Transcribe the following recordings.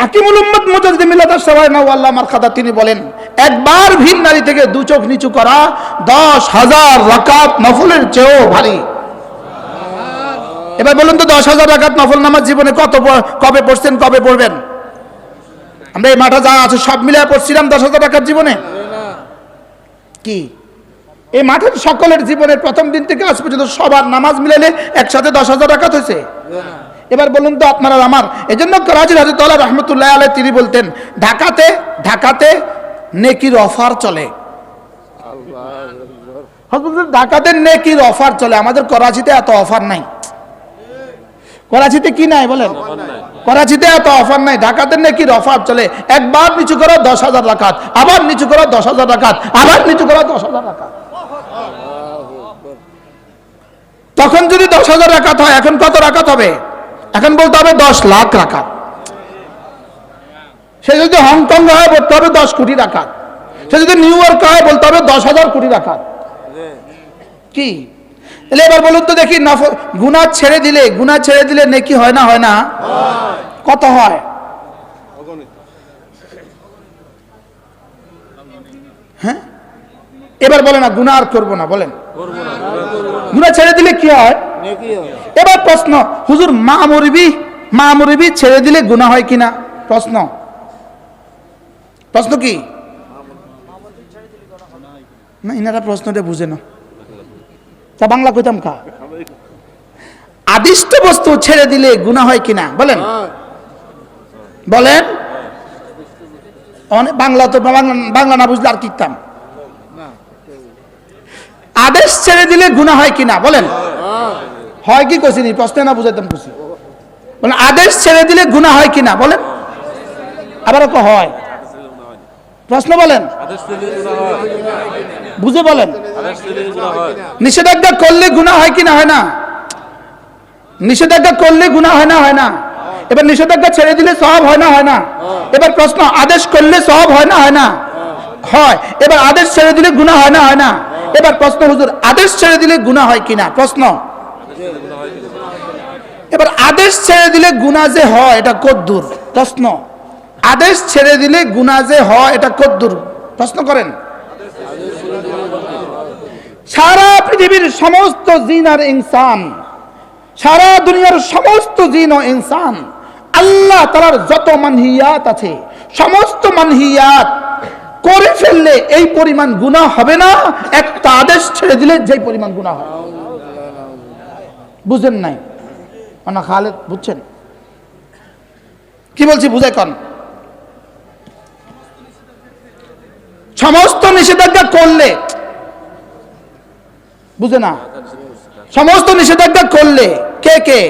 হাকিমুল উম্মদ মুজাদ্দিদ মিল্লাত সবাই নাও আল্লাহ তিনি বলেন, একবার ভিন নারী থেকে দু চোখ নিচু করা দশ হাজার রাকাত নফলের চেয়েও ভারী। এবার বলুন তো, দশ হাজার রাকাত নফল নামাজ জীবনে কত কবে পড়ছেন, কবে পড়বেন? আমরা এই মাঠে যা আছে সব মিলিয়ে পড়ছিলাম দশ হাজার রাকাত জীবনে। কি? এই মাঠের সকলের জীবনের প্রথম দিন থেকে আজ পর্যন্ত সবার নামাজ মিলালে একসাথে দশ হাজার রাকাত হয়েছে। এবার বলুন তো আপনারা আমার। এই জন্য করাজির হাজরত আল্লাহ রহমতুল্লাহ আলাই তিনি বলতেন ঢাকাতে ঢাকাতে নেকির অফার চলে। ঢাকাতে নেকির অফার চলে। আমাদের করাচিতে এত অফার নাই। করাচিতে কি নাই বলেন? করাচিতে এত অফার নাই। ঢাকাতে নেকির অফার চলে। একবার নিচু করো দশ হাজার রাখাত আবার নিচু করো দশ হাজার রাখাত আবার নিচু করো দশ হাজার রাখাত তখন যদি দশ হাজার রাখাত হয় এখন কত রাখাত হবে? এখন বলতে হবে দশ লাখ রাখাত সে যদি হংকং হয় বলতে হবে দশ কোটি রাখাত সে যদি নিউ ইয়র্ক হয় বলতে হবে দশ হাজার কোটি রাখাত কি? তাহলে এবার বলুন তো দেখি নফল গুণা ছেড়ে দিলে গুণা ছেড়ে দিলে নেকি হয় না হয় না? কত হয়? হ্যাঁ? এবার বলে না গুণা আর করব না বলেন। গুণা ছেড়ে দিলে কি হয়? এবার প্রশ্ন হুজুর মা মরিবি মা মরিবি ছেড়ে দিলে গুণা হয় কিনা? প্রশ্ন। প্রশ্ন কি? না ইনারা প্রশ্নটা বুঝে না। তা বাংলা কইতাম কা? আদিষ্ট বস্তু ছেড়ে দিলে গুণা হয় কিনা? বলেন। বলেন। বাংলা তো বাংলা না বুঝলে আর কিতাম আদেশ ছেড়ে দিলে গুণা হয় কিনা? বলেন। হয় কি কইছিনি প্রশ্নে না বুঝাইতাম খুশি বলেন আদেশ ছেড়ে দিলে গুণা হয় কিনা বলেন। আবার কো হয়। প্রশ্ন বলেন। বুঝে বলেন। নিষেধাজ্ঞা করলে গুণা হয় কি না হয় না? নিষেধাজ্ঞা করলে গুণা হয় না হয় না? এবার নিষেধাজ্ঞা ছেড়ে দিলে সব হয় না হয় না? এবার প্রশ্ন আদেশ করলে সব হয় না হয় না? হয়। এবার আদেশ ছেড়ে দিলে গুণা হয় না হয় না? এবার প্রশ্ন হুজুর আদেশ ছেড়ে দিলে গুণা হয় কিনা প্রশ্ন। এবার আদেশ ছেড়ে দিলে গুণা যে হয়, এটা কদ্দুর, প্রশ্ন। আদেশ ছেড়ে দিলে গুণা যে হয়, এটা কদ্দুর, প্রশ্ন করেন। সারা পৃথিবীর সমস্ত জিন আর ইনসান, সারা দুনিয়ার সমস্ত জিন ও ইনসান, আল্লাহ তালার যত মানহিয়াত আছে, সমস্ত মানহিয়াত করে ফেললে এই পরিমাণ গুণা হবে না, একটা আদেশ ছেড়ে দিলে যেই পরিমাণ গুণা হয়। বুঝেন নাই। না খালেদ, বুঝছেন? কি বলছি বুঝাই কন? সমস্ত নিষেধাজ্ঞা করলে, বুঝে না? সমস্ত নিষেধাজ্ঞা করলে কে কে?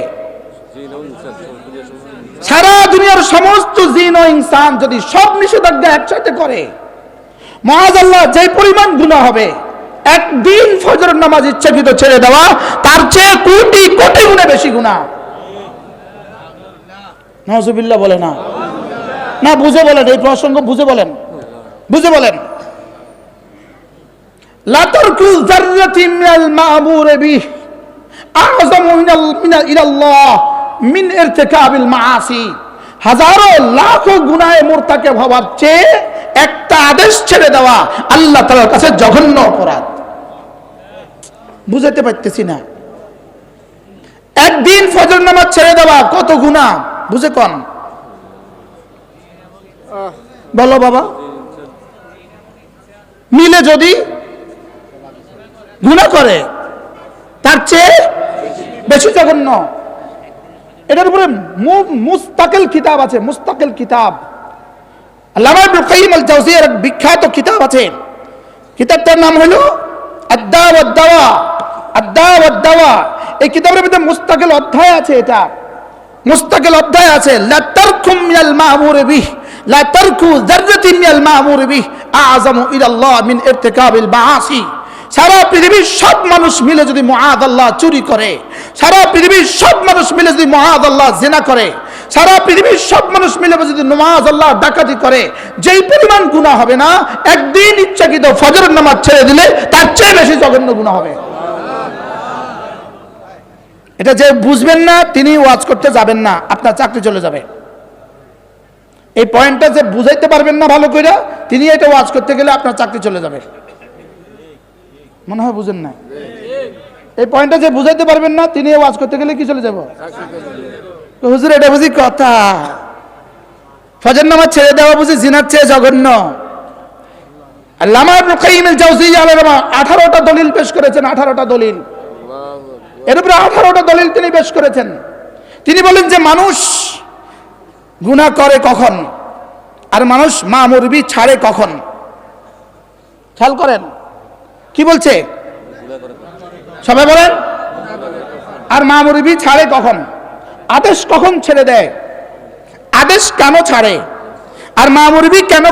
সারা দুনিয়ার সমস্ত জিন ও ইনসান যদি সব নিষেধাজ্ঞা একসাথে করে, মহাজ আল্লাহ যে পরিমাণ গুণা হবে একদিন ফজরের নামাজ ইচ্ছাকৃত ছেড়ে দেওয়া, তার চেয়ে কোটি কোটি গুণে বেশি গুণা। নজুবিল্লা বলে না। না, বুঝে বলেন, এই প্রসঙ্গ বুঝে বলেন। বুঝে বলেন। হাজারো লাখ গুনায় মোরতাকে ভাবাচ্ছে একটা আদেশ ছেড়ে দেওয়া আল্লাহ তালার কাছে জঘন্য অপরাধ। বুঝাতে পারতেছি না। একদিন ফজর নামাজ ছেড়ে দেওয়া কত গুণা, বুঝে কন? বলো বাবা। মিলে যদি গুণা করে, তার চেয়ে বেশি জঘন্য। এটার উপরে মুস্তাকিল কিতাব আছে, মুস্তাকিল কিতাব। আল্লামা ইবনুল কাইয়িম আল জাওজিয়ার বিখ্যাত কিতাব আছে। কিতাবটার নাম হলো ওয়াদ দাওয়া এই কিতাবের মধ্যে মুস্তাকিল অধ্যায় আছে এটা। মুস্তাকিল অধ্যায় আছে, লা তারকুম মিনাল মা'মুর বিহ, লা তারকু যাররাতিন মিনাল মা'মুর বিহ আ'যামু ইলা আল্লাহ মিন ইরতিকাবিল মাআসি। সারা পৃথিবীর সব মানুষ মিলে যদি মুআদ আল্লাহ চুরি করে, সারা পৃথিবীর সব মানুষ মিলে যদি মুআদ আল্লাহ জিনা করে, সারা পৃথিবীর সব মানুষ মিলে যদি নমাজ আল্লাহ ডাকাতি করে, যেই পরিমাণ গুনাহ হবে না, একদিন ইচ্ছাকৃত ফজরের নামাজ ছেড়ে দিলে তার চেয়ে বেশি জঘন্য গুনাহ হবে। এটা যে বুঝবেন না, তিনি ওয়াজ করতে যাবেন না, আপনার চাকরি চলে যাবে। এই পয়েন্টটা যে বুঝাইতে পারবেন না ভালো করে তিনি এটা ওয়াজ করতে গেলে আপনার চাকরি চলে যাবে। মনে হয় বুঝেন না এই পয়েন্টটা যে বুঝাইতে পারবেন না, তিনি ওয়াজ করতে গেলে কি চলে যাব? হুজুর, এটা বুঝি কথা। ফজর নামাজ ছেড়ে দেওয়া বুঝি জিনার চেয়ে জঘন্য। আল্লামা ইবনে কাইয়িম আল জাওজিয়্যা আলাইহিস রহমা 18টা দলিল পেশ করেছেন 18টা দলিল। এর উপরে 18টা দলিল তিনি পেশ করেছেন। তিনি বলেন যে, মানুষ গুনাহ করে কখন? আর মানুষ মা মুরবি ছাড়ে কখন? খেয়াল করেন। কি বলছে? সবাই বলেন। আর মা মুরবি ছাড়ে কখন? আদেশ কখন ছেড়ে দেয়? আদেশ কেন ছাড়ে? আর মা মুরবি কেন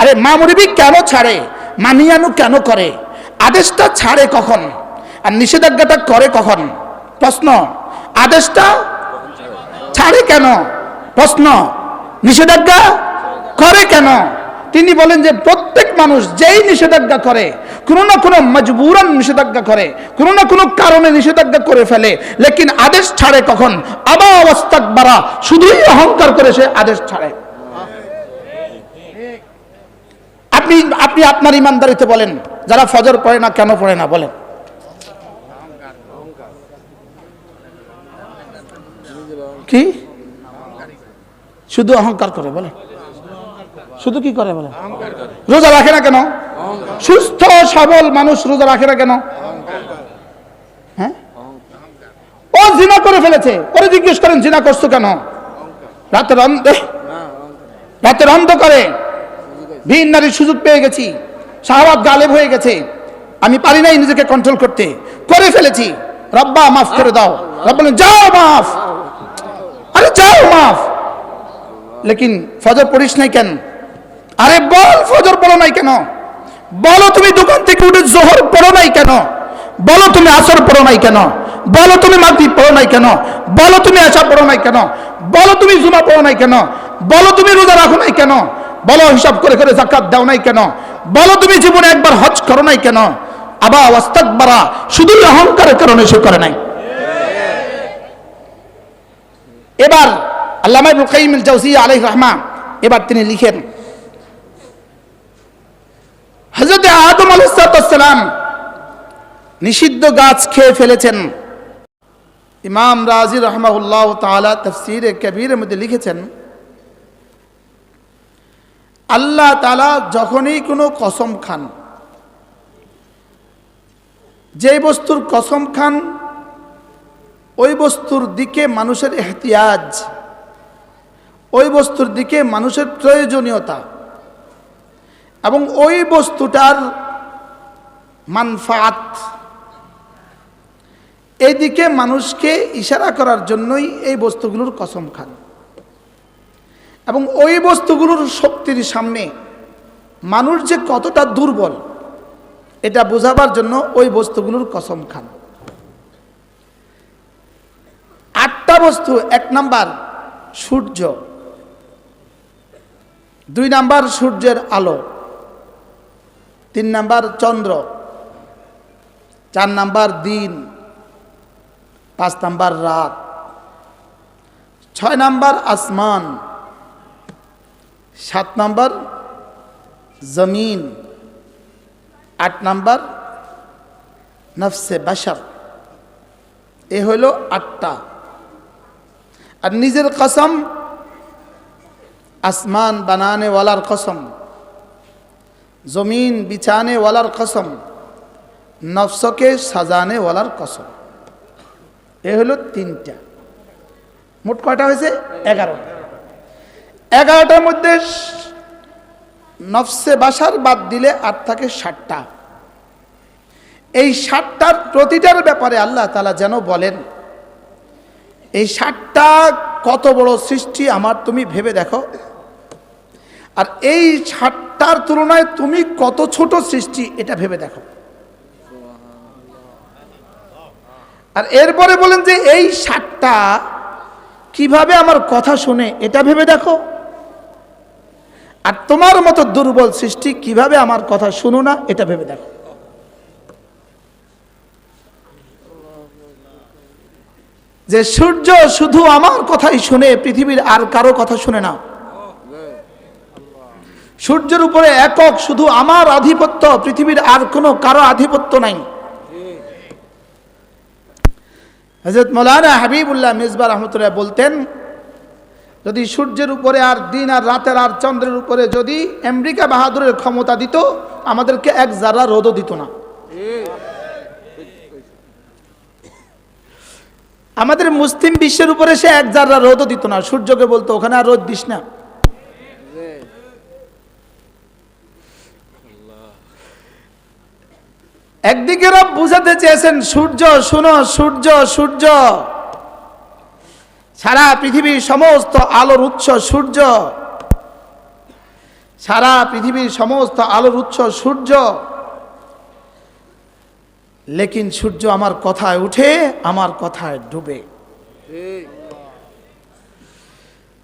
আরে, মা মুরবি কেন ছাড়ে? মানিয়ানু কেন করে? আদেশটা ছাড়ে কখন? আর নিষেধাজ্ঞাটা করে কখন? প্রশ্ন। আদেশটা ছাড়ে কেন? প্রশ্ন। নিষেধাজ্ঞা করে কেন? তিনি বলেন যে প্রত্যেক মানুষ যেই নিষেধাজ্ঞা করে, কোনো না কোনো মজবুরান নিষেধাজ্ঞা করে, কোনো না কোনো কারণে নিষেধাজ্ঞা করে ফেলে, লেকিন আদেশ ছাড়ে কখন? আবা অবস্থাক বাড়া শুধুই অহংকার করে সে আদেশ ছাড়ে। আপনি আপনি আপনার ইমানদারিতে বলেন, যারা ফজর পড়ে না কেন পড়ে না, বলেন। কি? শুধু অহংকার করে বলে শুধু কি করে বলে রোজা রাখে না কেন? সুস্থ সবল মানুষ রোজা রাখে না কেন? হ্যাঁ? ও জিনা করে ফেলেছে। ওরে জিজ্ঞেস করেন জিনা করছ কেন? রাতের অন্ধে রাতের অন্ধকারে ভিন নারীর সুযোগ পেয়ে গেছি। শাহবাদ গালেব হয়ে গেছে। আমি পারি নাই নিজেকে কন্ট্রোল করতে। করে ফেলেছি। রব্বা মাফ করে দাও। রব্বা যাও মাফ। আরে যাও মাফ। লেকিন ফজর পড়িস নাই কেন? আরে বল, ফজর পড়ো নাই কেন? বলো তুমি দোকান থেকে উঠে জোহর পড়ো নাই কেন? বলো তুমি আসর পড়ো নাই কেন? বলো তুমি মাগরিব পড়ো নাই কেন? বলো তুমি আশা পড়ো নাই কেন? বলো তুমি জুমা পড়ো নাই কেন? বলো তুমি রোজা রাখো নাই কেন? বলো হিসাব করে করে জাকাত দাও নাই কেন? বলো তুমি জীবনে একবার হজ করো নাই কেন? আবা অস্তাক বাড়া শুধুই অহংকারের কারণে সে করে নাই। এবার আল্লামা ইবনুল কাইয়িম আল জাওজিয়্যা আলাইহির রাহমা, এবার তিনি লিখেন হযরত আদম আলাইহিস সালাম নিষিদ্ধ গাছ খেয়ে ফেলেছেন। ইমাম রাজি রহমাহুল্লাহ তাআলা তাফসীরে কবিরের মধ্যে লিখেছেন, আল্লাহ তাআলা যখনই কোনো কসম খান যে বস্তুর কসম খান, ওই বস্তুর দিকে মানুষের এহতিয়াজ, ওই বস্তুর দিকে মানুষের প্রয়োজনীয়তা এবং ওই বস্তুটার মানফাত। এইদিকে মানুষকে ইশারা করার জন্যই এই বস্তুগুলোর কসম খান। এবং ওই বস্তুগুলোর শক্তির সামনে মানুষ যে কতটা দুর্বল, এটা বোঝাবার জন্য ওই বস্তুগুলোর কসম খান। আটটা বস্তু, এক নাম্বার সূর্য, দুই নাম্বার সূর্যের আলো। তিন নাম্বার চন্দ্র, চার নাম্বার দিন, পাঁচ নাম্বার রাত, ছয় নাম্বার আসমান, সাত নাম্বার জমিন, আট নাম্বার নফসে বাসার এ হইল আটটা। আর নিজের কসম, আসমান বানানে ওয়ালার কসম। জমিন বিছানে ওয়ালার কসম, নফসকে সাজানে ওয়ালার কসম। এ হলো তিনটা। মোট কয়টা হয়েছে? এগারোটা এগারোটার মধ্যে নফসে বাসার বাদ দিলে আর থাকে ষাটটা। এই ষাটটার প্রতিটার ব্যাপারে আল্লাহ তালা যেন বলেন, এই ষাটটা কত বড় সৃষ্টি আমার তুমি ভেবে দেখো। আর এই ষাটটার তুলনায় তুমি কত ছোট সৃষ্টি, এটা ভেবে দেখো। আর এরপরে বলেন যে এই ষাটটা কীভাবে আমার কথা শুনে, এটা ভেবে দেখো। আর তোমার মতো দুর্বল সৃষ্টি কীভাবে আমার কথা শুনো না, এটা ভেবে দেখো। যে সূর্য শুধু আমার কথাই শুনে, পৃথিবীর আর কারও কথা শুনে না। সূর্যের উপরে একক শুধু আমার আধিপত্য, পৃথিবীর আর কোনো কারও আধিপত্য নাই। হজরত মৌলানা হাবিবুল্লাহ মিসবা রহমতুল্লাহ বলতেন, যদি সূর্যের উপরে আর দিন আর রাতের আর চন্দ্রের উপরে যদি আমেরিকা বাহাদুরের ক্ষমতা দিত, আমাদেরকে এক জারা রোদও দিত না। আমাদের মুসলিম বিশ্বের উপরে সে এক জাররা রোদও দিত না। সূর্যকে বলতো, ওখানে আর রোদ দিস না। একদিকে রব বুঝাতে চেয়েছেন সূর্য শুনো সূর্য সূর্য। সারা পৃথিবীর সমস্ত আলোর উৎস সূর্য। সারা পৃথিবীর সমস্ত আলোর উৎস সূর্য। লেকিন সূর্য আমার কথায় উঠে আমার কথায় ডুবে।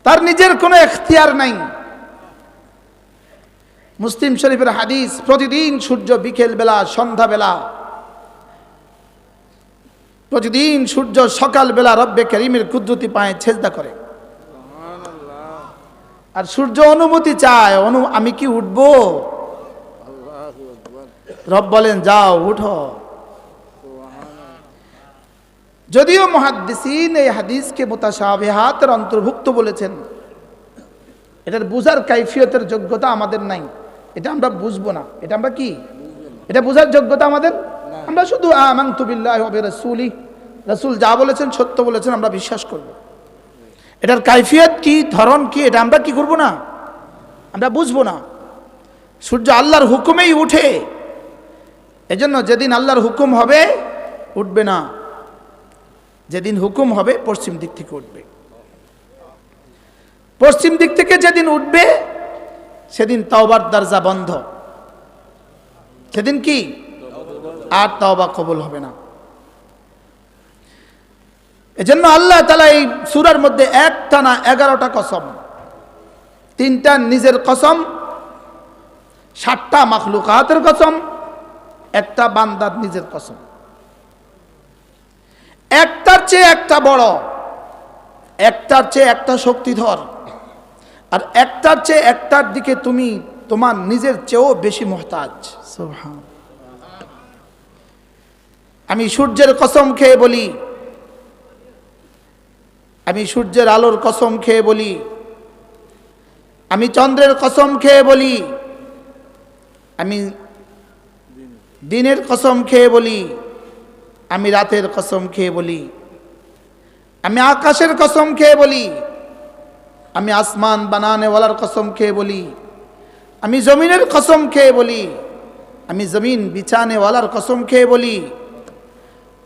তার নিজের কোনো এখতিয়ার নাই। মুসলিম শরীফের হাদিস, প্রতিদিন সূর্য বিকেল বেলা, সন্ধ্যা বেলা। প্রতিদিন সূর্য সকাল বেলা রব্বে করিমের কুদরতি পায়ে ছেজদা করে। আর সূর্য অনুমতি চায়, অনু, আমি কি উঠবো? রব বলেন, যাও, উঠো। যদিও মহাদ্দিসিন এই হাদিসকে মোতাসাবেহাতের অন্তর্ভুক্ত বলেছেন, এটার বুঝার কাইফিয়তের যোগ্যতা আমাদের নাই। এটা আমরা বুঝব না। এটা আমরা কি? এটা বোঝার যোগ্যতা আমাদের? আমরা শুধু আমান্তু বিল্লাহি ওয়া রাসূলি রাসূল যা বলেছেন সত্য বলেছেন আমরা বিশ্বাস করব। এটার কাইফিয়ত কি ধরন কি এটা আমরা কি করব না? আমরা বুঝব না। সূর্য আল্লাহর হুকুমেই উঠে। এজন্য যেদিন আল্লাহর হুকুম হবে উঠবে না। যেদিন হুকুম হবে পশ্চিম দিক থেকে উঠবে। পশ্চিম দিক থেকে যেদিন উঠবে সেদিন তওবার দরজা বন্ধ। সেদিন কি? আর তওবা কবুল হবে না। এজন্য আল্লাহ তালা এই সুরার মধ্যে একটা না এগারোটা কসম, তিনটা নিজের কসম ষাটটা মাখলুকাতের কসম, একটা বান্দার নিজের কসম। একটার চেয়ে একটা বড়, একটার চেয়ে একটা শক্তিধর। আর একটার চেয়ে একটার দিকে তুমি তোমার নিজের চেয়েও বেশি মহতাজ। আমি সূর্যের কসম খেয়ে বলি আমি সূর্যের আলোর কসম খেয়ে বলি আমি চন্দ্রের কসম খেয়ে বলি আমি দিনের কসম খেয়ে বলি আমি রাতের কসম খেয়ে বলি আমি আকাশের কসম খেয়ে বলি আমি আসমান বানানেওয়ালার কসম খেয়ে বলি, আমি জমিনের কসম খেয়ে বলি, আমি জমিন বিছানেওয়ালার কসম খেয়ে বলি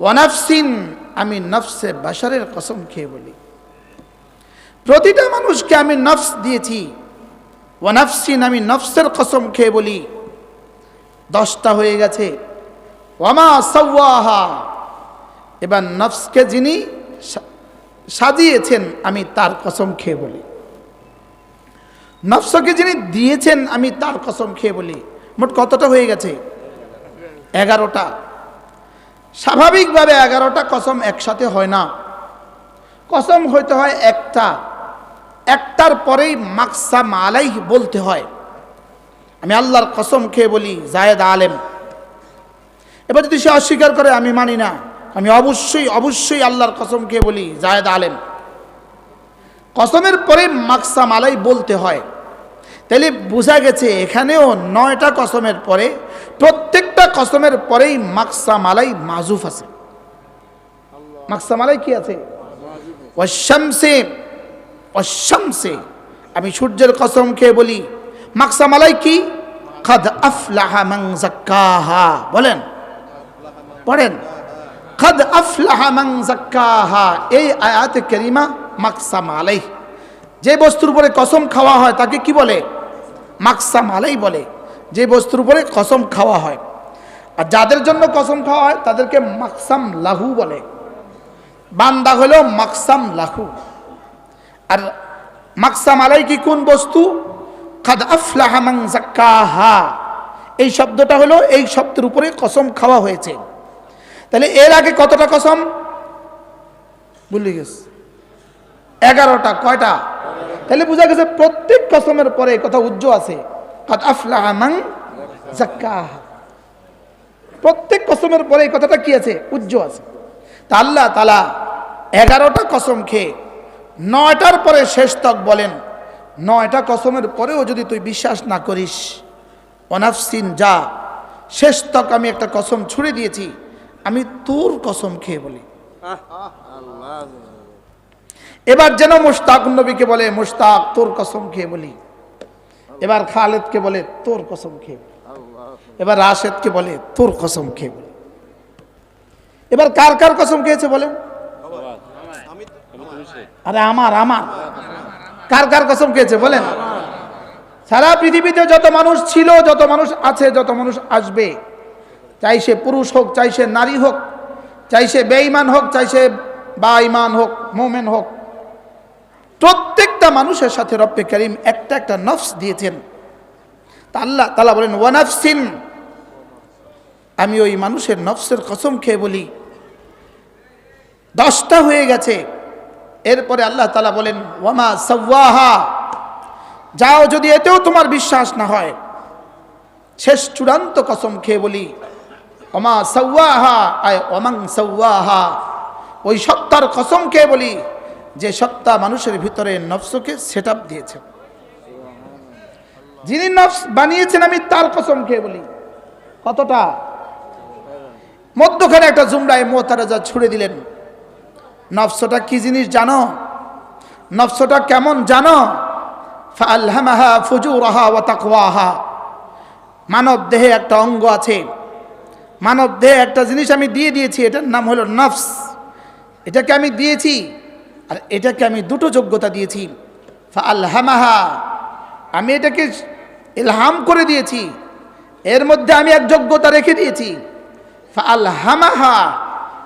ওয়ানাফসিন আমি নফসে বাসারের কসম খেয়ে বলি। প্রতিটা মানুষকে আমি নফস দিয়েছি ওয়ানাফসিন আমি নফসের কসম খেয়ে বলি। দশটা হয়ে গেছে ওয়ামা সাওয়াহা, এবার নফসকে যিনি সাজিয়েছেন, আমি তার কসম খেয়ে বলি। নফসকে যিনি দিয়েছেন, আমি তার কসম খেয়ে বলি, মোট কতটা হয়ে গেছে? এগারোটা। স্বাভাবিকভাবে এগারোটা কসম একসাথে হয় না। কসম হইতে হয় একটা। একটার পরেই মাকসা মালাই বলতে হয়। আমি আল্লাহর কসম খেয়ে বলি, জায়েদ আলেম। এবার যদি সে অস্বীকার করে, আমি মানি না। আমি অবশ্যই অবশ্যই আল্লাহর কসম খেয়ে বলি, জায়েদ আলেম। কসমের পরে মাকসা মালাই বলতে হয়। তাহলে বোঝা গেছে এখানেও নয়টা কসমের পরে, প্রত্যেকটা কসমের পরেই মাকসা মালাই মাজুফ আছে। মাকসা মালাই কি আছে? অশামসে অশামসে আমি সূর্যের কসম খেয়ে বলি, মাকসা মালাই কি? খাদ আফলাহা মান জাক্কাহা বলেন। পড়েন। খাদ আফলাহা মান জাক্কাহা এই আয়াতে কারিমা মাকসাম আলাই যে বস্তুর উপরে কসম খাওয়া হয়, তাকে কি বলে? মাকসাম আলাই বলে। যে বস্তুর উপরে কসম খাওয়া হয়। আর যাদের জন্য কসম খাওয়া হয়, তাদেরকে মাকসাম লাহু বলে। বান্দা হলো মাকসাম লাহু। আর মাকসাম আলাই কি কোন বস্তু? এই শব্দটা হলো, এই শব্দের উপরে কসম খাওয়া হয়েছে। তাহলে এর আগে কতটা কসম? ভুলে গেছে। এগারোটা, কয়টা? তাহলে বোঝা গেছে প্রত্যেক কসমের পরে কথা উজ্জ্ব আছে। প্রত্যেক কসমের পরে কথাটা কি আছে? উজ্জ্ব আছে। তা আল্লাহ তালা এগারোটা কসম খেয়ে নয়টার পরে শেষ তক বলেন, নয়টা কসমের পরেও যদি তুই বিশ্বাস না করিস, অনাফসিন যা, শেষ তক আমি একটা কসম ছুড়ে দিয়েছি, আমি তোর কসম খেয়ে বলি। এবার যেন মুশতাক নবীকে বলে, মুশতাক, তোর কসম খেয়ে বলি। এবার খালেদকে বলে, তোর কসম খেয়ে। এবার রাশেদকে বলে, তোর কসম খেয়ে বলি। এবার কার কার কসম খেয়েছে বলেন? আরে আমার আমার। কার কার কসম খেয়েছে বলেন? সারা পৃথিবীতে যত মানুষ ছিল, যত মানুষ আছে, যত মানুষ আসবে, চাই সে পুরুষ হোক, চাই সে নারী হোক, চাই সে বেঈমান হোক, চাই সে বা ইমান হোক, মোমেন হোক প্রত্যেকটা মানুষের সাথে রব্বে করিম একটা একটা নফস দিয়েছেন। তা আল্লাহ তালা বলেন ওয়ানাফসিন আমি ওই মানুষের নফসের কসম খেয়ে বলি। দশটা হয়ে গেছে। এরপরে আল্লাহ তালা বলেন, ওয়ামা সওয়াহা, যাও যদি এতেও তোমার বিশ্বাস না হয়। শেষ চূড়ান্ত কসম খেয়ে বলি, ওমা সওয়াহা, আয়, ওমাং সওয়াহা, ওই সত্তার কসম খেয়ে বলি যে সত্তা মানুষের ভিতরে নফসকে সেট আপ দিয়েছে। যিনি নফস বানিয়েছেন, আমি তার কসম খেয়ে বলি, কতটা? মধ্যখানে একটা জুমরায় মোতারাজা ছুড়ে দিলেন, নফসটা কি জিনিস জানো? নফসটা কেমন জানো? ফালহামাহা ফুজুরাহা তাকওয়াহা। মানব দেহে একটা অঙ্গ আছে। মানব দেহে একটা জিনিস আমি দিয়ে দিয়েছি, এটার নাম হলো নফস। এটাকে আমি দিয়েছি আর এটাকে আমি দুটো যোগ্যতা দিয়েছি। ফালহামাহা আমি এটাকে ইলহাম করে দিয়েছি। এর মধ্যে আমি এক যোগ্যতা রেখে দিয়েছি। ফালহামাহা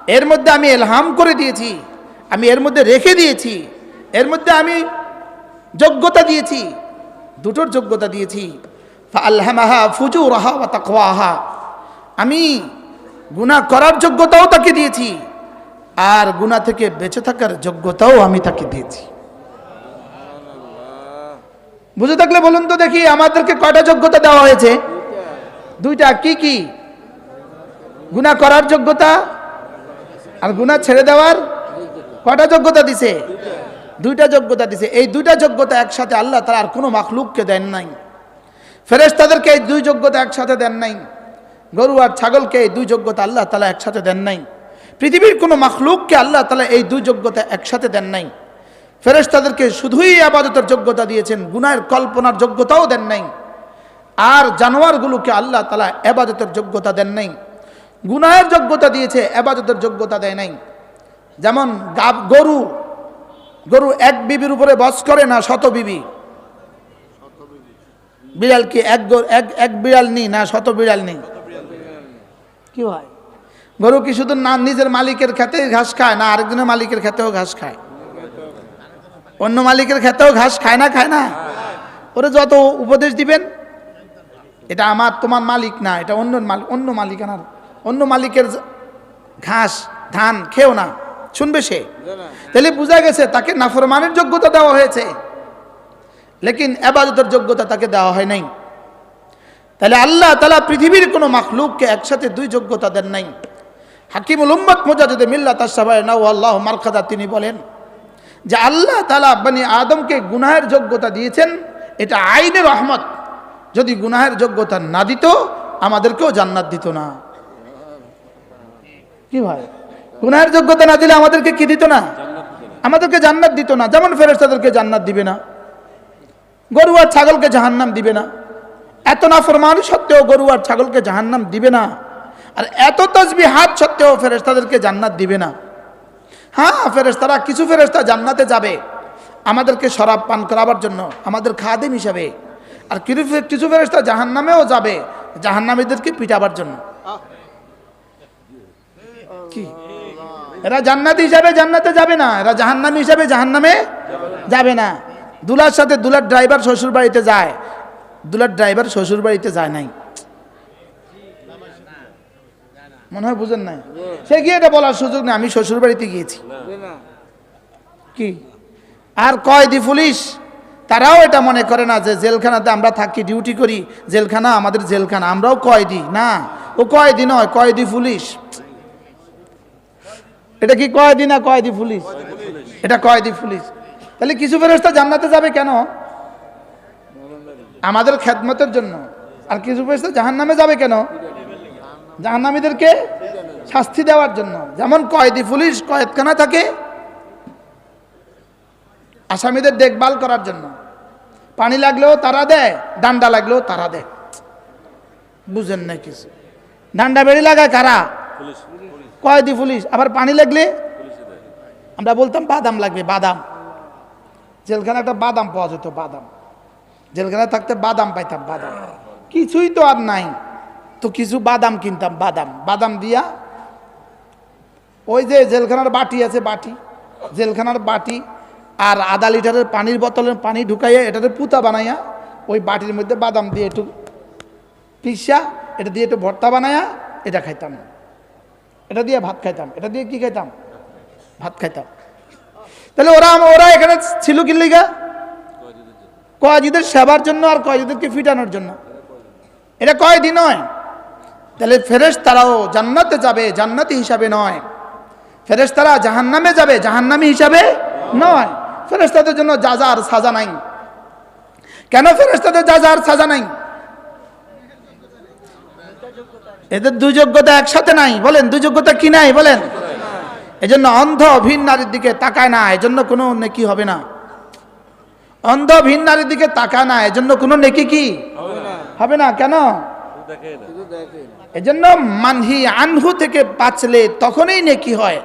এর মধ্যে আমি এলহাম করে দিয়েছি। আমি এর মধ্যে রেখে দিয়েছি। এর মধ্যে আমি যোগ্যতা দিয়েছি। দুটোর যোগ্যতা দিয়েছি। ফালহামাহা ফুজুরাহা ওয়া তাকওয়াহা। আমি গুনাহ করার যোগ্যতাও তাকে দিয়েছি। আর গুনাহ থেকে বেঁচে থাকার যোগ্যতাও আমি তাকে দিয়েছি। বুঝে থাকলে বলুন তো দেখি আমাদেরকে কয়টা যোগ্যতা দেওয়া হয়েছে? দুইটা। কি কি? গুনাহ করার যোগ্যতা আর গুনাহ ছেড়ে দেওয়ার কয়টা যোগ্যতা দিছে? দুইটা যোগ্যতা দিছে। এই দুইটা যোগ্যতা একসাথে আল্লাহ তারা আর কোনো মাখলুককে দেন নাই। ফেরেশ তাদেরকে এই দুই যোগ্যতা একসাথে দেন নাই। গরু আর ছাগলকে এই দুই যোগ্যতা আল্লাহ তালা একসাথে দেন নাই। পৃথিবীর কোনো মাখলুককে আল্লাহ তালা এই দুই যোগ্যতা একসাথে দেন নাই। ফেরেশ তাদেরকে শুধুই আবাদতের যোগ্যতা দিয়েছেন, গুনাহের কল্পনার যোগ্যতাও দেন নাই। আর জানোয়ারগুলোকে আল্লাহ তালা এবাদতের যোগ্যতা দেন নাই। গুনাহের যোগ্যতা দিয়েছে এবাদতের যোগ্যতা দেয় নাই। যেমন গরু গরু এক বিবির উপরে বস করে না শত বিবি? বিড়াল কি এক এক বিড়াল নেই না শত বিড়াল নেই? কি হয়? গরু কি শুধু না নিজের মালিকের খেতে ঘাস খায় না আরেকজনের মালিকের খেতেও ঘাস খায়? অন্য মালিকের খেতেও ঘাস খায় না খায় না? ওরে যত উপদেশ দিবেন, এটা আমার তোমার মালিক না, এটা অন্য মালিক অন্য মালিকানার, অন্য মালিকের ঘাস, ধান খেও না, শুনবে সে? তাহলে বোঝা গেছে তাকে নাফরমানের যোগ্যতা দেওয়া হয়েছে, লেকিন এবাদতের যোগ্যতা তাকে দেওয়া হয় নাই। তাহলে আল্লাহ তালা পৃথিবীর কোনো মাখলুককে একসাথে দুই যোগ্যতা দেন নাই। হাকিমুল উম্মত মোজাজেদ মিল্লা তাসাবাই নাও আল্লাহ মারখাদা, তিনি বলেন যে আল্লাহ তালা বানি আদমকে গুনাহের যোগ্যতা দিয়েছেন, এটা আইনের রহমত। যদি গুনাহের যোগ্যতা না দিত, আমাদেরকেও জান্নাত দিত না। কি ভাই? গুনাহের যোগ্যতা না দিলে আমাদেরকে কি দিত না? আমাদেরকে জান্নাত দিত না। যেমন ফেরেস্তাদেরকে জান্নাত দিবে না। গরু আর ছাগলকে জাহান্নাম দিবে না। এত নাফরমানি সত্ত্বেও গরু আর ছাগলকে জাহান্নাম দিবে না। আর এত তসবি হাত সত্ত্বেও ফেরেস্তাদেরকে জান্নাত দিবে না। হ্যাঁ ফেরেস্তারা কিছু ফেরেস্তা জান্নাতে যাবে, আমাদেরকে শরাব পান করাবার জন্য, আমাদের খাদেম হিসাবে। আর কিছু কিছু ফেরেস্তা জাহান্নামেও যাবে, জাহান্নামীদেরকে পিটাবার জন্য। কি? এরা জান্নাতি হিসাবে জান্নাতে যাবে না, এরা জাহান্নামী হিসাবে জাহান্নামে যাবে না। দুলার সাথে দুলার ড্রাইভার শ্বশুর বাড়িতে যায়, দুলার ড্রাইভার শ্বশুর বাড়িতে যায় নাই। মনে হয় বুঝেন নাই? সে গিয়ে এটা বলার সুযোগ নেই আমি শ্বশুর বাড়িতে গিয়েছি কি? আর কয় দি পুলিশ? তারাও এটা মনে করে না যে জেলখানাতে আমরা থাকি ডিউটি করি জেলখানা আমাদের জেলখানা আমরাও কয়েদি না ও কয়েদি নয় কয়েদি পুলিশ? এটা কি কয়েদি না কয়েদি পুলিশ? এটা কয়েদি পুলিশ? তাহলে কিছু ফেরস্তা জান্নাতে যাবে কেন? আমাদের খেদমতের জন্য। আর কিছু ফেরস্তা জাহান নামে যাবে কেন? জাহান্নামীদেরকে শাস্তি দেওয়ার জন্য। যেমন কয়েদি পুলিশ কয়েদখানা থাকে আসামিদের দেখভাল করার জন্য। পানি লাগলেও তারা দেয় ডান্ডা লাগলেও তারা দেয়। বুঝেন না কিছু। ডান্ডা বেড়ি লাগায় কারা? কয়েদি পুলিশ। আবার পানি লাগলে? আমরা বলতাম বাদাম লাগবে বাদাম। জেলখানা একটা বাদাম পাওয়া যেত বাদাম। জেলখানে থাকতে বাদাম পাইতাম বাদাম। কিছুই তো আর নাই। তো কিছু বাদাম কিনতাম, বাদাম। বাদাম দিয়া ওই যে জেলখানার বাটি আছে, বাটি। জেলখানার বাটি আর আধা লিটারের পানির বোতলের পানি ঢুকাইয়া এটাতে পুতা বানাইয়া ওই বাটির মধ্যে বাদাম দিয়ে একটু পিসা এটা দিয়ে একটু ভর্তা বানাইয়া এটা খাইতাম। এটা দিয়ে ভাত খাইতাম। এটা দিয়ে কি খাইতাম? ভাত খাইতাম। তাহলে ওরা ওরা এখানে ছিল কি লিগা? কয়েদিদের সেবার জন্য আর কয়েদিদেরকে ফিটানোর জন্য। এটা কয়েদি নয় তাহলে ফেরেশ তারাও জান্নাতে যাবে, জান্নাতি হিসাবে নয়। ফেরেশ তারা জাহান্নামে যাবে, জাহান্নামি হিসাবে নয়। ফেরেশতাদের জন্য যাজার সাজা নাই। কেন ফেরেশতাদের যাজার সাজা নাই? এদের দুই যোগ্যতা একসাথে নাই। বলেন, দুই যোগ্যতা কি নাই? বলেন। এজন্য অন্ধ ভিন নারীর দিকে তাকায় না, এজন্য কোনো নেকি হবে না। অন্ধ ভিন নারীর দিকে তাকায় না, এজন্য কোনো নেকি কি? হবে না। কেন? এজন্য মানহি আনহু থেকে বাঁচলে তখনই নেকি হয়।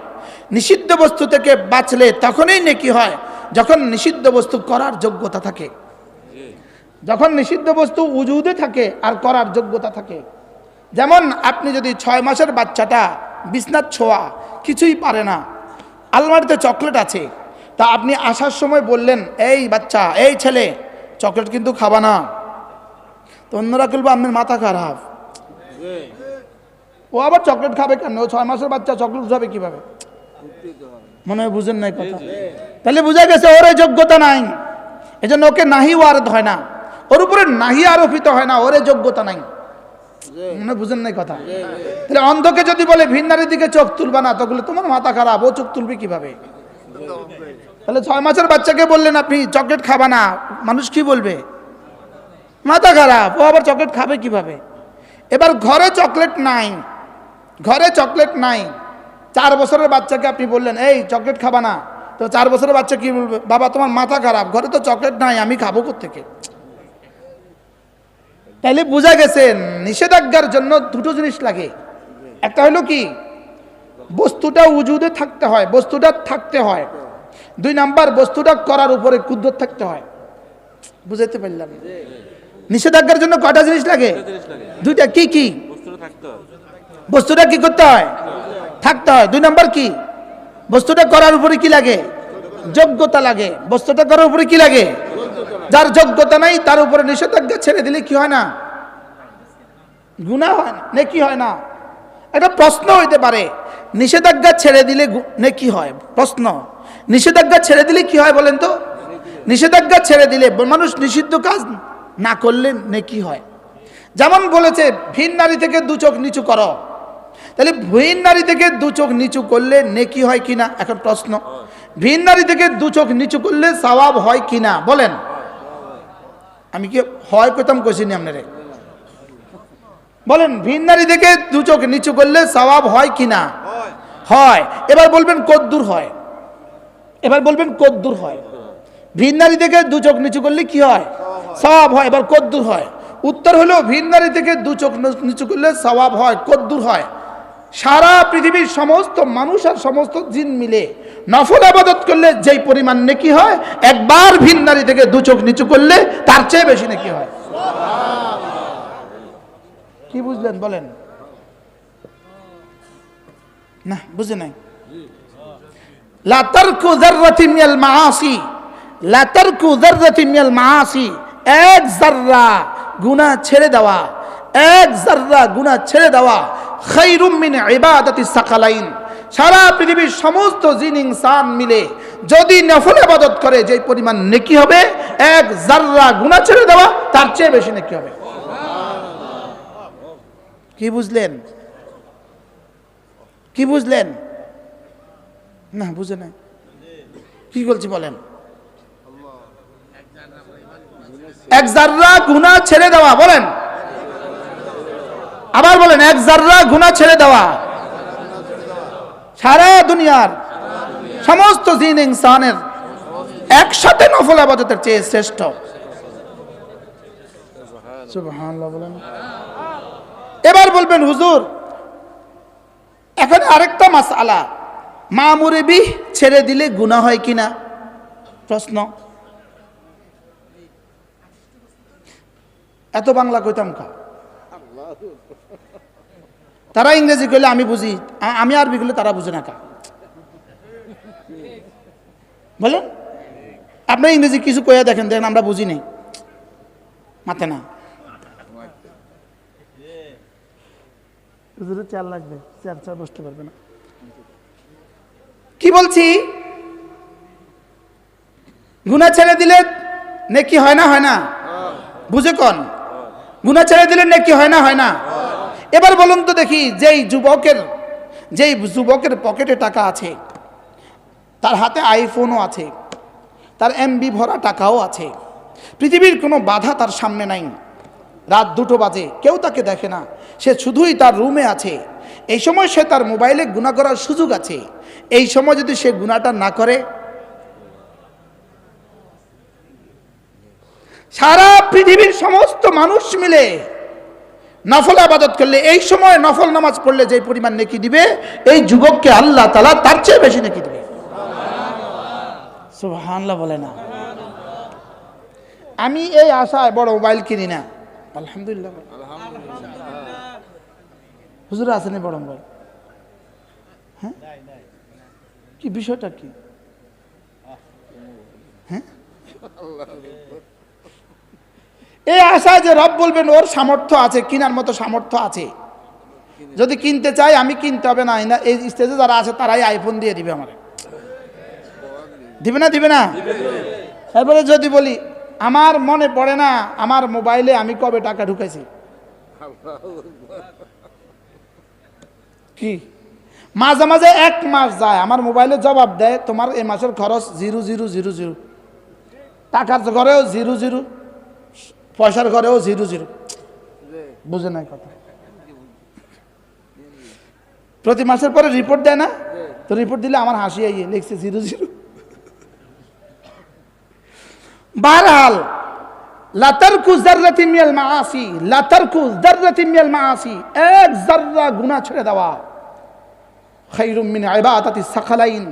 নিষিদ্ধ বস্তু থেকে বাঁচলে তখনই নেকি হয়, যখন নিষিদ্ধ বস্তু করার যোগ্যতা থাকে। যখন নিষিদ্ধ বস্তু উজুদে থাকে আর করার যোগ্যতা থাকে। যেমন আপনি যদি ছয় মাসের বাচ্চাটা বিছনার ছোঁয়া, কিছুই পারে না, আলমারিতে চকলেট আছে, তা আপনি আসার সময় বললেন, এই বাচ্চা, এই ছেলে, চকলেট কিন্তু খাবা না। তো অন্যরা বলব, আপনার মাথা খারাপ। ও আবার চকলেট খাবে কেন? ও ছয় মাসের বাচ্চা, চকলেট খাবে কীভাবে? মনে হয় বুঝেন নাই কথা। তাহলে বুঝা গেছে ওর এই যোগ্যতা নাই। এজন্য ওকে নাহি ওয়ারদ হয় না। ওর উপরে নাহি আরোপিত হয় না, ওর এই যোগ্যতা নাই। মনে বুঝেন নাই কথা। তাহলে অন্ধকে যদি বলে ভিন্নারের দিকে চোখ তুলবা না, তখন তোমার মাথা খারাপ, ও চোখ তুলবে কীভাবে? তাহলে ছয় মাসের বাচ্চাকে বললেন আপনি, চকলেট খাবা না। মানুষ কি বলবে? মাথা খারাপ, ও আবার চকলেট খাবে কীভাবে? এবার ঘরে চকলেট নাই। ঘরে চকলেট নাই। চার বছরের বাচ্চাকে আপনি বললেন, এই, চকলেট খাবা না। তো চার বছরের বাচ্চা কি বলবে? বাবা, তোমার মাথা খারাপ, ঘরে তো চকলেট নাই, আমি খাব থেকে তাইলে বোঝা গেছে, নিষেধাজ্ঞার জন্য দুটো জিনিস লাগে। একটা হলো কি, বস্তুটা উজুদে থাকতে হয়, বস্তুটা থাকতে হয়। দুই নাম্বার, বস্তুটা করার উপরে কুদ্রত থাকতে হয়। বুঝাইতে পারলাম নিষেধাজ্ঞার জন্য কটা জিনিস লাগে? দুইটা, কি কি? বস্তুটা কি করতে হয়? থাকতে হয়। দুই নম্বর কি? বস্তুটা করার উপরে কি লাগে? যোগ্যতা লাগে। বস্তুটা করার উপরে কি লাগে? যার যোগ্যতা নাই, তার উপরে নিষেধাজ্ঞা ছেড়ে দিলে কি হয় না? গুণা হয় না। নেকি হয় না। একটা প্রশ্ন হইতে পারে। নিষেধাজ্ঞা ছেড়ে দিলে নেকি হয়। প্রশ্ন। নিষেধাজ্ঞা ছেড়ে দিলে কি হয় বলেন তো? নিষেধাজ্ঞা ছেড়ে দিলে মানুষ নিষিদ্ধ কাজ না করলে নেকি হয়। যেমন বলেছে, ভিন নারী থেকে দু চোখ নিচু করো। তাহলে ভিন নারী থেকে দু চোখ নিচু করলে নেকি হয় কিনা? এখন প্রশ্ন। ভিন নারী থেকে দু চোখ নিচু করলে সওয়াব হয় কিনা? বলেন। আমি কি হয় কইতাম কইছিনি আপনারে? বলেন, ভিন নারী থেকে দু চোখ নিচু করলে সওয়াব হয় কিনা? হয়। এবার বলবেন কদ্দূর হয়। এবার বলবেন কদ্দূর হয়। ভিন নারী থেকে দু চোখ নিচু করলে কি হয়? সওয়াব হয়। এবার কদ্দূর হয়। উত্তর হলো, ভিন নারী থেকে দু চোখ নিচু করলে সওয়াব হয়, কদ্দূর হয়। সারা পৃথিবীর সমস্ত মানুষ আর সমস্ত জিন মিলে নফল আবাদত করলে যেই পরিমাণ নেকি হয়, একবার ভিন নারী থেকে দু চোখ নিচু করলে তার চেয়ে বেশি নেকি হয়। কি বুঝলেন বলেন? না, বুঝে নাই। লাতারকু যাররাতি মিনাল মাআসি লাতারকু যাররাতি মিনাল মাআসি, এক যাররা গুনাহ ছেড়ে দেওয়া, এক যাররা গুনাহ ছেড়ে দেওয়া খায়রুম মিন ইবাদাতি সাকালাইন। সারা পৃথিবীর সমস্ত জিন ইনসান মিলে যদি নফল আবাদত করে, যে পরিমাণ নেকি হবে, এক জাররা গুণা ছেড়ে দেওয়া, তার চেয়ে বেশি নেকি হবে। কি বুঝলেন? কি বুঝলেন? না, বুঝে নাই। কি বলছি বলেন? এক জাররা গুণা ছেড়ে দেওয়া, বলেন। আবার বলেন, এক জাররা গুণা ছেড়ে দেওয়া। সারা দুনিয়ার সমস্ত জিন ইনসানের একসাথে নফল আবাদতের চেয়ে শ্রেষ্ঠ। এবার বলবেন, হুজুর, এখানে আরেকটা মাসআলা। মামুরে বি ছেড়ে দিলে গুনাহ হয় কিনা? প্রশ্ন। এত বাংলা কইতাম কা? তারা ইংরেজি কইলে আমি বুঝি আমি আরবি কইলে তারা বুঝে না কা। বলেন আপনি ইংরেজি কিছু কইয়া দেখেন দেখেন আমরা বুঝি নেই। মাথে না। চেয়ার লাগবে চেয়ার চেয়ার বসতে পারবে না। কি বলছি? গুনা ছেড়ে দিলে নেকি হয় না হয় না? বুঝে কন। গুনা ছেড়ে দিলে নেকি হয় না হয় না? এবার বলুন তো দেখি, যেই যুবকের যেই যুবকের পকেটে টাকা আছে, তার হাতে আইফোনও আছে, তার এমবি ভরা টাকাও আছে, পৃথিবীর কোনো বাধা তার সামনে নাই। রাত দুটো বাজে, কেউ তাকে দেখে না, সে শুধুই তার রুমে আছে। এই সময় সে তার মোবাইলে গুণা করার সুযোগ আছে। এই সময় যদি সে গুণাটা না করে, সারা পৃথিবীর সমস্ত মানুষ মিলে নফল আবাদত করলে, এই সময় নফল নামাজ পড়লে যে পরিমাণ নেকি দিবে, এই যুবককে আল্লাহ তালা তার চেয়ে বেশি নেকি দিবে। বলে না। আমি এই আশায় বড় মোবাইল কিনি না। আলহামদুলিল্লাহ। হুজুর আসেনি বড় মোবাইল? হ্যাঁ? কি বিষয়টা কি? হ্যাঁ? এই আশায় যে রব বলবেন, ওর সামর্থ্য আছে, কিনার মতো সামর্থ্য আছে। যদি কিনতে চাই, আমি কিনতে হবে না, এই স্টেজে যারা আছে, তারাই আইফোন দিয়ে দিবে আমার। দিবে না দিবে না? এরপরে যদি বলি, আমার মনে পড়ে না, আমার মোবাইলে আমি কবে টাকা ঢুকেছি কি? মাঝে মাঝে এক মাস যায়, আমার মোবাইলে জবাব দেয়, তোমার এই মাসের খরচ জিরো জিরো জিরো জিরো। টাকার ঘরেও জিরো জিরো। পয়সার ঘরেও জিরো জিরো। বুঝে নাই কথা। প্রতি মাসের পরে রিপোর্ট দেয় না? তো রিপোর্ট দিলে আমার হাসি আইয়ে, লিখছে জিরো জিরো। বারহাল, লাতারকু জাররাতি মিয়াল মাআসি, লাতারকু জাররাতি মিয়াল মাআসি, এক জাররা গুনাহ ছেড়ে দেওয়া। খাইরুম মিন ইবাদাতি সাকালাইন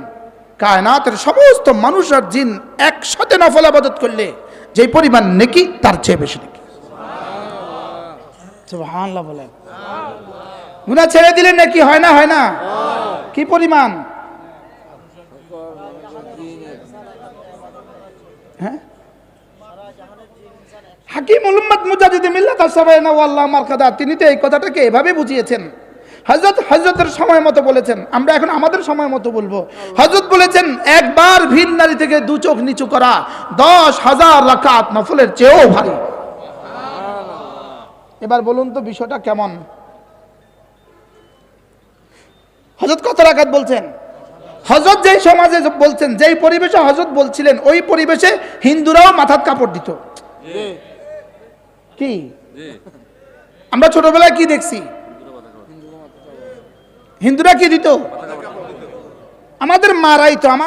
কায়নাতের সমস্ত মানুষ আর জিন একসাথে নফল আবাদত করলে যে পরিমাণ নেকি তার চেয়ে বেশি নেকি। বলেন। ছেড়ে দিলে নাকি হয় না হয় না। কি পরিমাণ? হ্যাঁ? হাকিম উলুম্মদ মুজাহিদ মিল্লাত আসাবায়না ওয়াল্লাহ মারকাদা তিনি তো এই কথাটাকে এভাবে বুঝিয়েছেন। হজরত হজরতের সময় মতো বলেছেন। আমরা এখন আমাদের সময় মতো বলব। হজরত বলেছেন একবার ভিন নারী থেকে দু চোখ নিচু করা দশ হাজার রাকাত নফলের চেয়েও ভারী। এবার বলুন তো বিষয়টা কেমন? হজরত কত রাকাত বলছেন? হজরত যেই সমাজে বলছেন যেই পরিবেশে হজরত বলছিলেন ওই পরিবেশে হিন্দুরাও মাথার কাপড় দিত। কি? আমরা ছোটবেলায় কি দেখছি? হিন্দুরা কি দিত? আমাদের মারাই তো আমার